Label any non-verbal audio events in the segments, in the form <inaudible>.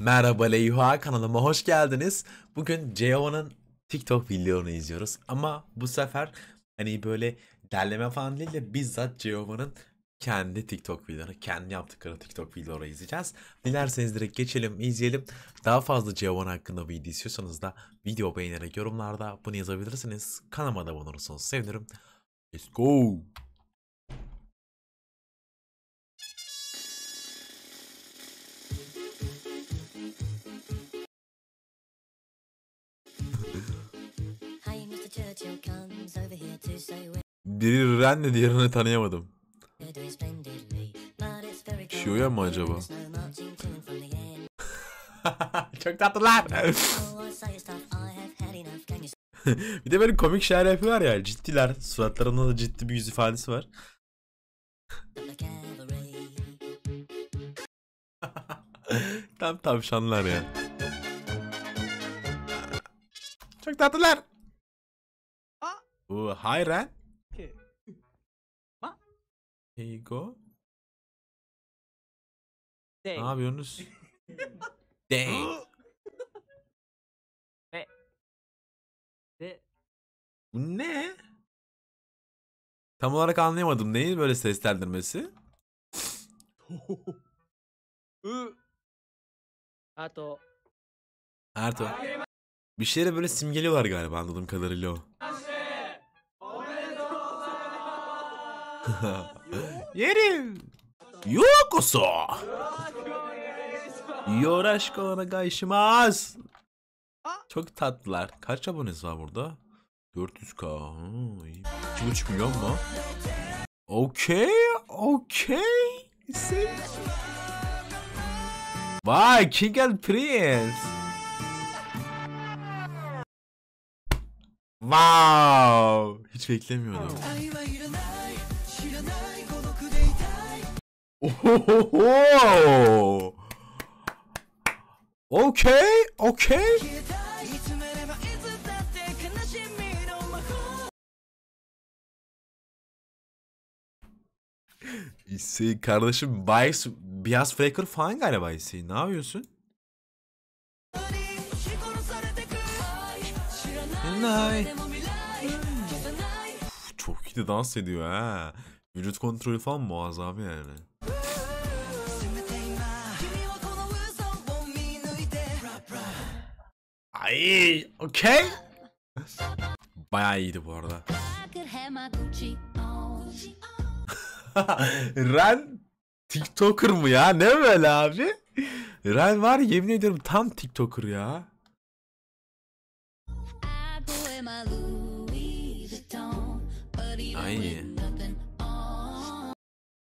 Merhaba Leyha kanalıma hoş geldiniz. Bugün Ceova'nın TikTok videolarını izliyoruz. Ama bu sefer hani böyle derleme falan değil de bizzat Ceova'nın kendi TikTok videoları, kendi yaptıkları TikTok videoları izleyeceğiz. Dilerseniz direkt geçelim, izleyelim. Daha fazla Ceova'nın hakkında video istiyorsanız da video beğenerek yorumlarda bunu yazabilirsiniz. Kanalıma da abone olursanız sevinirim. Let's go! Biri Ren'le diğerini tanıyamadım. Şuya mı acaba? <laughs> Çok tatlılar. <laughs> Bir de böyle komik şeyler yapıyorlar ya. Ciddiler. Suratlarında da ciddi bir yüz ifadesi var. <laughs> Tam tavşanlar ya. Çok tatlılar. Uh, hi Ren. Okay. Ma? Here you go. Dang. <laughs> <laughs> Ne yapıyorsunuz? Dang. Ve. Ve. Bu ne? Tam olarak anlayamadım. Neyi böyle ses teldirmesi? <laughs> Ato. Ertuğ. Bir şeyle böyle simgeliyorlar galiba anladığım kadarıyla o. <laughs> Yerim. Yokoso. Yoraşko onegaishimasu. Çok tatlılar. Kaç abonesi var burada? 400k. Hmm, iyi. 2,5 milyon mu? Okey. Okey. Vay King and Prince. Wow. Hiç beklemiyordum. Ohoho. Okey, okey. İse kardeşim Bias, Bias Faker falan galiba İse. Ne yapıyorsun? Nay. De dans ediyor ha. Vücut kontrolü falan muazzam yani. Ay, okey. Bayağı iyiydi bu arada. <laughs> Ren TikToker mı ya? Ne böyle abi? Ren var yemin ederim tam TikToker ya. Ay.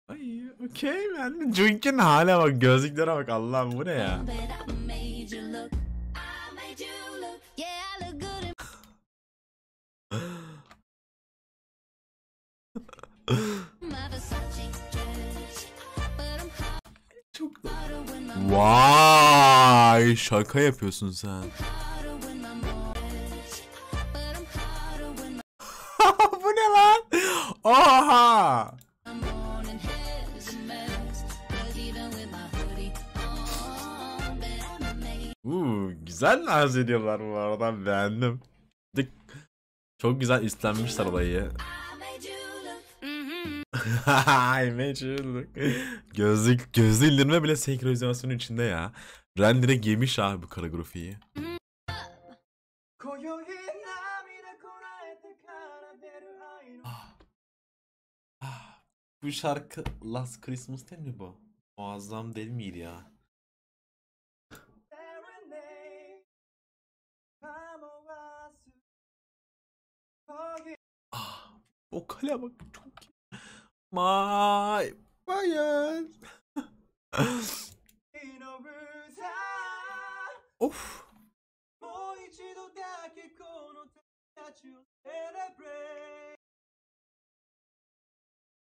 Ay okey ben Junk'in hale bak gözlüklere bak Allah'ım bu ne ya? Made you look. I made Uuu güzel dans ediyorlar bu arada beğendim. Çok güzel üstlenmişler olayı. <laughs> I made you look. Gözlük, gözlü indirme bile senkronizasyonun içinde ya. Ren direkt yemiş abi bu koreografiyi. Bu şarkı Last Christmas değil mi bu? Muazzam değil miydi ya? Ah, vokale bak çok iyi. My bayan. <laughs> of.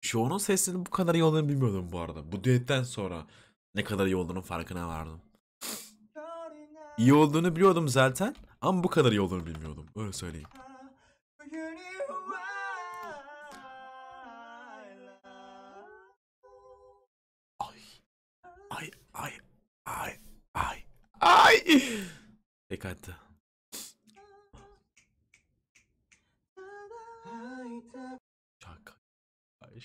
Show'un sesinin bu kadar iyi olduğunu bilmiyordum bu arada. Bu düetten sonra ne kadar iyi olduğunun farkına vardım. İyi olduğunu biliyordum zaten ama bu kadar iyi olduğunu bilmiyordum. Öyle söyleyeyim. Ay. Ay ay ay ay Ay. Dikkatli. Ay.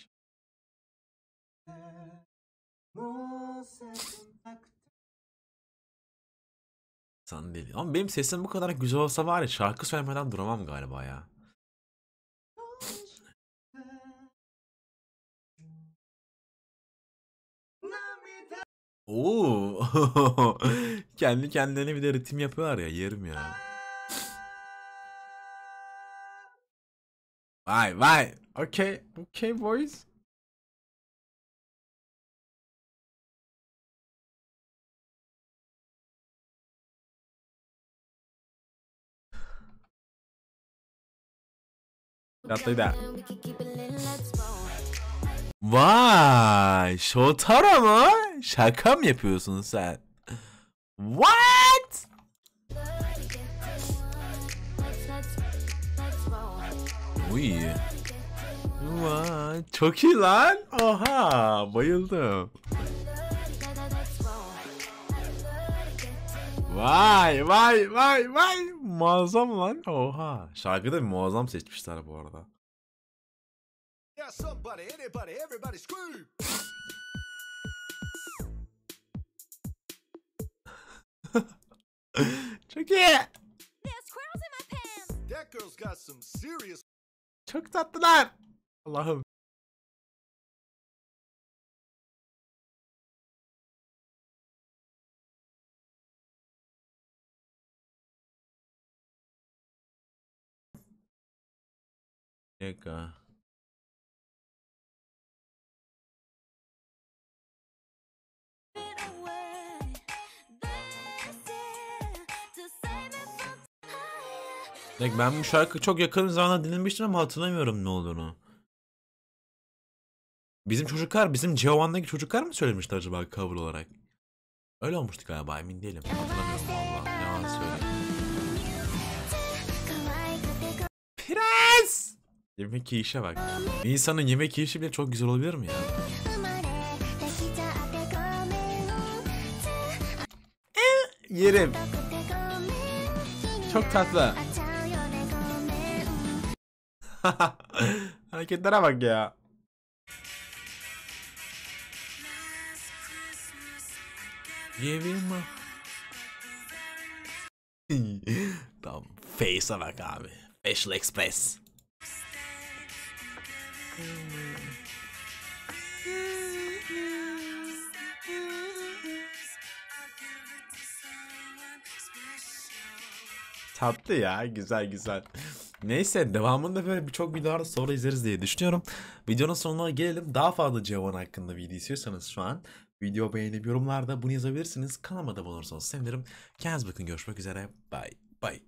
Sen değil. Ama benim sesim bu kadar güzel olsa var ya şarkı söylemeden duramam galiba ya. Oo. <laughs> Kendi kendilerine bir de ritim yapıyorlar ya yerim ya. Vay vay. Okay. Okay boys. That's like that. Vay, Shotaro mu? Şaka mı yapıyorsun sen? What? Uy. Vay, çok iyi lan. Oha, bayıldım. Vay vay vay vay. Muazzam lan. Oha. Şarkı da muazzam seçmişler bu arada. Yeah, somebody, anybody, everybody scream! Çok iyi. That girl's got some serious Çok tatlılar. Allah'ım. Bir ben bu şarkı çok yakın zamanda dinlemiştim ama hatırlamıyorum ne olduğunu. Bizim çocuklar, bizim Giovanni'daki çocuklar mı söylemişti acaba cover olarak? Öyle olmuştu galiba emin değilim. Hatırlamıyorum valla. Yalan söyleyeyim. Prens! Yemek yiyişe bak. Bir insanın yemek yiyişi bile çok güzel olabilir mi ya? Yerim. Çok tatlı. Hareketlere bak ya. Giving my... Tam face'e bak abi. Facial Express. Tatlı ya güzel güzel. Neyse devamında böyle birçok videolar sonra izleriz diye düşünüyorum. Videonun sonuna gelelim. Daha fazla Cevan hakkında video istiyorsanız şu an video beğenip yorumlarda bunu yazabilirsiniz. Kanalıma da abone olursanız sevinirim. Kendinize bakın görüşmek üzere. Bye. Bye.